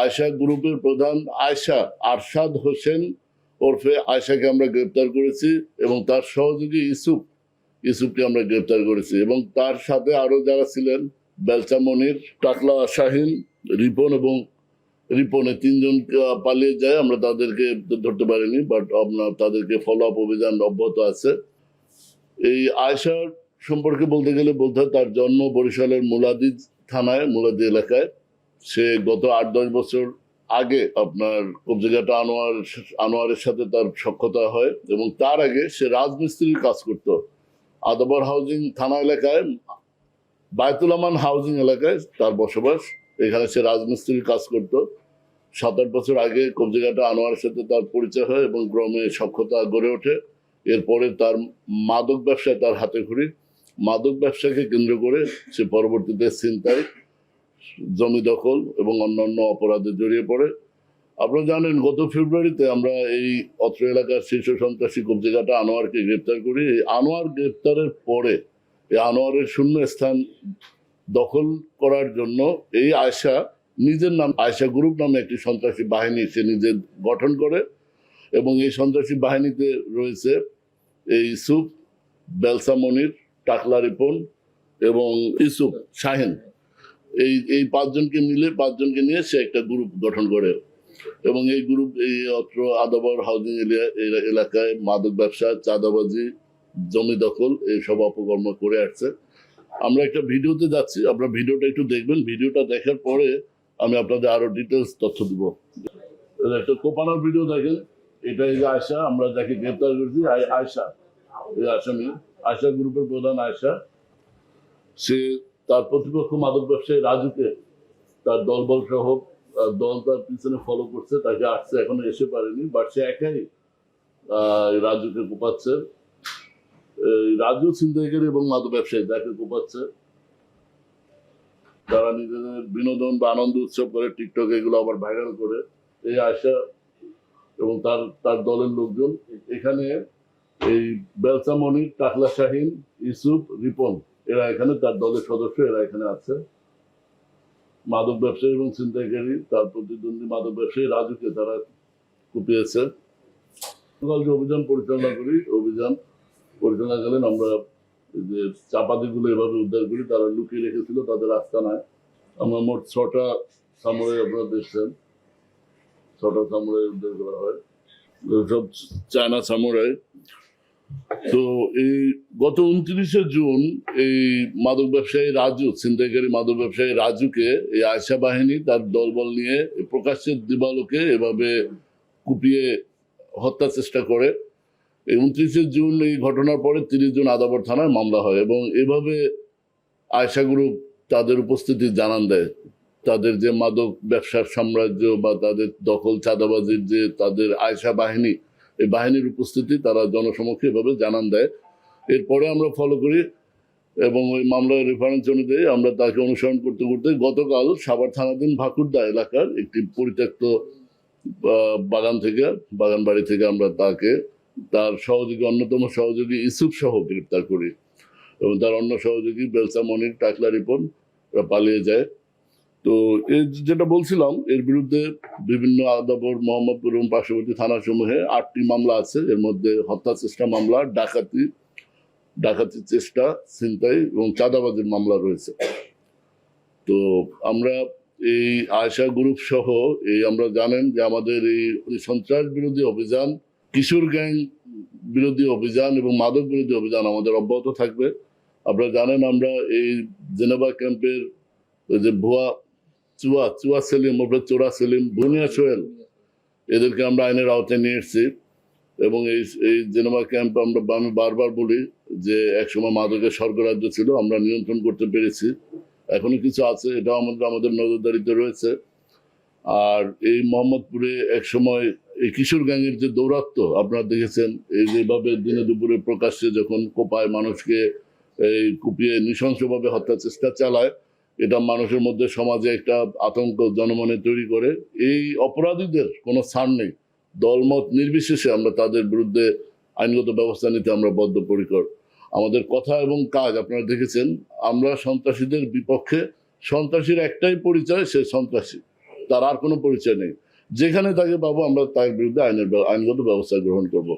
আয়শা গ্রুপের প্রধান আয়শা আরশাদ হোসেন ওরফে আয়শাকে আমরা গ্রেপ্তার করেছি এবং তার সহযোগী ইসুফ ইসুফকে আমরা গ্রেপ্তার করেছি এবং তার সাথে আরও যারা ছিলেন, বেলচা মনির, টাকলা শাহিন রিপন এবং রিপনে তিনজন পালিয়ে যায়, আমরা তাদেরকে ধরতে পারিনি বাট আপনার তাদেরকে ফলো আপ অভিযান অব্যাহত আছে। এই আয়সার সম্পর্কে বলতে গেলে বলতে তার জন্ম বরিশালের মুলাদি থানায়, মুলাদি এলাকায়। সে গত আট, দশ বছর আগে আপনার কবজিঘাটা আনোয়ার, আনোয়ারের সাথে তার সক্ষতা হয় এবং তার আগে সে রাজমিস্ত্রির কাজ করত। আদাবর হাউজিং থানা এলাকায় বায়তুলামান হাউজিং এলাকায় তার বসবাস। এখানে সে রাজমিস্ত্রির কাজ করত। সাত, আট বছর আগে কবজিঘাটা আনোয়ারের সাথে তার পরিচয় হয় এবং ক্রমে সক্ষতা গড়ে ওঠে। এরপরে তার মাদক ব্যবসায় তার হাতে খড়ি মাদক ব্যবসাকে কেন্দ্র করে সে পরবর্তীতে ছিনতাই জমি দখল এবং অন্যান্য অপরাধে জড়িয়ে পড়ে। আপনারা জানেন, গত ফেব্রুয়ারিতে আমরা এই অত্র এলাকার শীর্ষ সন্ত্রাসী কবজিঘাটা আনোয়ারকে গ্রেপ্তার করি। এই আনোয়ার গ্রেপ্তারের পরে এই আনোয়ারের শূন্য স্থান দখল করার জন্য এই আয়সা নিজের নাম আয়সা গ্রুপ নামে একটি সন্ত্রাসী বাহিনী সে নিজে গঠন করে এবং এই সন্ত্রাসী বাহিনীতে রয়েছে এই ইসুফ বেলসা মনির, টাকলা রিপন এবং ইসুফ শাহিন। এই এই পাঁচজনকে মিলে, পাঁচজনকে নিয়ে সে একটা গ্রুপ গঠন করে। এবং এই গ্রুপ এই অত্র আদাবর হাউজিং এরিয়া- এলাকায় মাদক ব্যবসা, চাঁদাবাজি, জমি দখল এইসব অপকর্ম করে আসছে। আমরা একটা ভিডিওতে যাচ্ছি, আপনারা ভিডিওটা একটু দেখবেন। ভিডিওটা দেখার পরে আমি আপনাদের আরও ডিটেলস তথ্য দিব। একটা কোপানোর ভিডিও দেখেন। এটা এই যে আয়সা আমরা যাকে গ্রেপ্তার করেছি, আয়- আয়সা এই আসামি। আয়সা গ্রুপের প্রধান আয়সা সে তার প্রতিপক্ষ মাদক ব্যবসায়ী রাজুকে তার দলবল সহ দল তার পিছনে ফলো করছে, তাকে আসছে এখনও এসে পারেনি বাট সে একাই রাজুকে কোপাচ্ছে। রাজু ছিনতাইকারী এবং মাদক ব্যবসায়ী তাকে কোপাচ্ছে। তারা নিজেদের বিনোদন বা আনন্দ উৎসব করে, টিকটক এগুলো আবার ভাইরাল করে। এই আশা এবং তার তার দলের লোকজন। এখানে এই বেলসা মনির, টাকলা শাহিন ইসুফ রিপন এরা এখানে তার দলের সদস্য, এরা এখানে আছে। মাদক ব্যবসায়ী এবং ছিনতাইকারী, তার প্রতিদ্বন্দ্বী মাদক ব্যবসায়ী রাজুকে তারা কুপিয়েছে। অভিযান পরিচালনা করি, অভিযান পরিচালনাকালীন আমরা যে চাপাতিগুলো এভাবে উদ্ধার করি, তারা লুকিয়ে রেখেছিল, তাদের আস্তানায় আমরা মোট ছটা সামরে আপনারা দেখছেন। ছটা সামুরাই উদ্ধার করা হয়। সব চায়না সামুরাই। তো এই গত উনত্রিশে জুন এই মাদক ব্যবসায়ী রাজু, ছিনতাইকারী মাদক ব্যবসায়ী রাজুকে এই আয়সা বাহিনী তার দলবল নিয়ে প্রকাশ্যের দিবালোকে এভাবে কুপিয়ে হত্যা চেষ্টা করে। এই উনত্রিশে জুন এই ঘটনার পরে তিরিশ জুন আদাবর থানায় মামলা হয় এবং এভাবে আয়সা গ্রুপ তাদের উপস্থিতি জানান দেয়। তাদের যে মাদক ব্যবসার সাম্রাজ্য বা তাদের দখল চাঁদাবাজির যে তাদের আয়সা বাহিনী এই বাহিনীর উপস্থিতি তারা জনসমক্ষে এভাবে জানান দেয়। এরপরে আমরা ফলো করি এবং ওই মামলার রেফারেন্স অনুযায়ী আমরা তাকে অনুসরণ করতে করতে গতকাল সাভার থানাধীন ভাকুরদা এলাকার একটি পরিত্যক্ত বাগান থেকে বাগান বাড়ি থেকে আমরা তাকে, তার সহযোগী, অন্যতম সহযোগী ইসুফ সহ গ্রেপ্তার করি এবং তার অন্য সহযোগী বেলসা মনির টাকলা রিপন পালিয়ে যায়। তো যেটা বলছিলাম, এর বিরুদ্ধে বিভিন্ন আদাবর, মোহাম্মদপুর এবং পার্শ্ববর্তী থানাসমূহে আটটি মামলা আছে। এর মধ্যে হত্যা চেষ্টা মামলা, ডাকাতি ডাকাতির চেষ্টা, ছিনতাই এবং চাঁদাবাজির মামলা রয়েছে। তো আমরা এই আয়সা গ্রুপ সহ এই আমরা জানেন যে আমাদের এই সন্ত্রাস বিরোধী অভিযান, কিশোর গ্যাং বিরোধী অভিযান এবং মাদক বিরোধী অভিযান আমাদের অব্যাহত থাকবে। আপনারা জানেন আমরা এই জেনেভা ক্যাম্পের যে ভুয়া চুয়া চুয়া সেলিম, ওপরে চোরা সেলিম, বুনিয়া সোহেল। এদেরকে আমরা আইনের আওতায় নিয়ে এসেছি। এবং এই এই জেনেভা ক্যাম্প আমরা আমি বারবার বলি যে একসময় মাদকের স্বর্গরাজ্য ছিল, আমরা নিয়ন্ত্রণ করতে পেরেছি। এখনও কিছু আছে, এটাও আমাদের আমাদের নজরদারিতে রয়েছে। আর এই মোহাম্মদপুরে এক সময় এই কিশোর গ্যাংয়ের যে দৌরাত্ম, আপনারা দেখেছেন, এই যেভাবে দিনে দুপুরে প্রকাশ্যে যখন কোপায় মানুষকে এই কুপিয়ে নৃশংসভাবে হত্যা চেষ্টা চালায় এটা মানুষের মধ্যে সমাজে একটা আতঙ্ক জনমনে তৈরি করে। এই অপরাধীদের কোনো স্থান নেই। দলমত নির্বিশেষে আমরা তাদের বিরুদ্ধে আইনগত ব্যবস্থা নিতে আমরা বদ্ধপরিকর। আমাদের কথা এবং কাজ আপনারা দেখেছেন, আমরা সন্ত্রাসীদের বিপক্ষে সন্ত্রাসীর একটাই পরিচয়, সে সন্ত্রাসী। তার আর কোনো পরিচয় নেই। যেখানে তাকে পাবো আমরা তার বিরুদ্ধে আইনের আইনগত ব্যবস্থা গ্রহণ করব।